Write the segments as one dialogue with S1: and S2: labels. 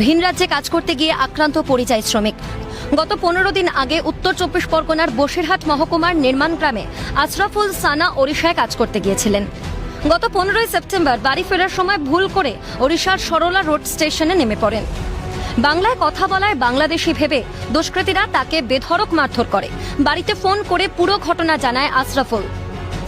S1: ভিন রাজ্যে কাজ করতে গিয়ে আক্রান্ত পরিযায়ী শ্রমিক। গত পনেরো দিন আগে উত্তর চব্বিশ পরগনার বসিরহাট মহকুমার নির্মাণ গ্রামে আশরাফুল সানা ওড়িশায় কাজ করতে গিয়েছিলেন। গত পনেরোই সেপ্টেম্বর বাড়ি ফেরার সময় ভুল করে ওড়িশার সরলা রোড স্টেশনে নেমে পড়েন। বাংলায় কথা বলায় বাংলাদেশি ভেবে দুষ্কৃতীরা তাকে বেধড়ক মারধর করে। বাড়িতে ফোন করে পুরো ঘটনা জানায় আশরাফুল।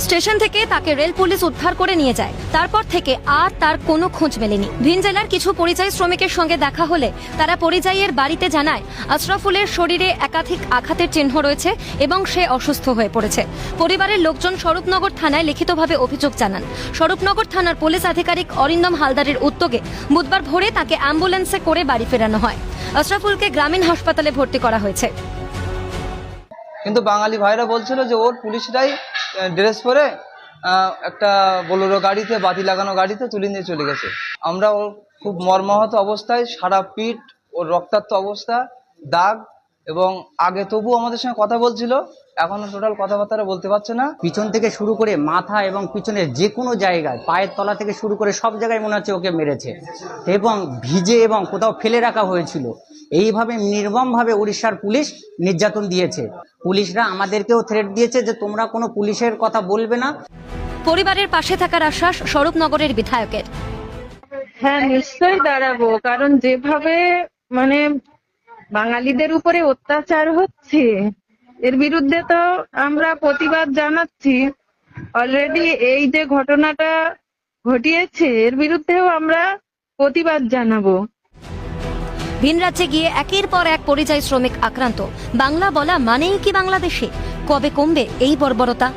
S1: স্টেশন থেকে তাকে রেল পুলিশ উদ্ধার করে নিয়ে যায়। তারপর থেকে আর তার কোনো খোঁজ মেলেনি। ভিন জেলার কিছু পরিযায়ী শ্রমিকের সঙ্গে দেখা হলে তারা পরিযায়ীর বাড়িতে জানায়, আশরাফুলের শরীরে একাধিক আঘাতের চিহ্ন রয়েছে এবং সে অসুস্থ হয়ে পড়েছে। পরিবারের লোকজন স্বরূপনগর থানায় লিখিতভাবে অভিযোগ জানান। স্বরূপনগর থানার পুলিশ আধিকারিক অরিন্দম হালদারের উদ্যোগে বুধবার ভোরে তাকে অ্যাম্বুলেন্সে করে বাড়ি ফেরানো হয়। আশরাফুলকে গ্রামীণ হাসপাতালে ভর্তি করা হয়েছে।
S2: কিন্তু বাঙালি ভাইরা বলছিল যে ওর পুলিশরাই ড্রেস পরে একটা বোলেরো গাড়িতে, বাতি লাগানো গাড়িতে তুলে নিয়ে চলে গেছে। আমরা ওর খুব মর্মাহত অবস্থায়, সারা পিঠ ওর রক্তাক্ত অবস্থা, দাগ এবং আগে তবু আমাদের সঙ্গে কথা বলছিল, এখনও টোটাল কথাবার্তা বলতে পারছে না।
S3: পিছন থেকে শুরু করে মাথা এবং পিছনের যে কোনো জায়গায়, পায়ের তলা থেকে শুরু করে সব জায়গায় মনে হচ্ছে ওকে মেরেছে। এবং ভিজে এবং কোথাও ফেলে রাখা হয়েছিল। এইভাবে নির্মমভাবে উড়িষ্যার পুলিশ নির্যাতন দিয়েছে। পুলিশরা আমাদেরকেও থ্রেট দিয়েছে যে তোমরা কোনো পুলিশের কথা বলবে না।
S1: পরিবারের পাশে থাকার আশ্বাস স্বরূপনগরের বিধায়কের।
S4: হ্যাঁ নিশ্চয়ই দাঁড়াবো কারণ যেভাবে মানে বাঙালিদের উপরে অত্যাচার হচ্ছে এর বিরুদ্ধে তো আমরা প্রতিবাদ জানাচ্ছি। অলরেডি এই যে ঘটনাটা ঘটিয়েছে এর বিরুদ্ধেও আমরা প্রতিবাদ জানাব।
S1: ভিন রাজ্যে গিয়ে একের পর এক পরিযায়ী শ্রমিক আক্রান্ত। বাংলা বলা মানেই কি বাংলাদেশে? কবে কমবে এই বর্বরতা?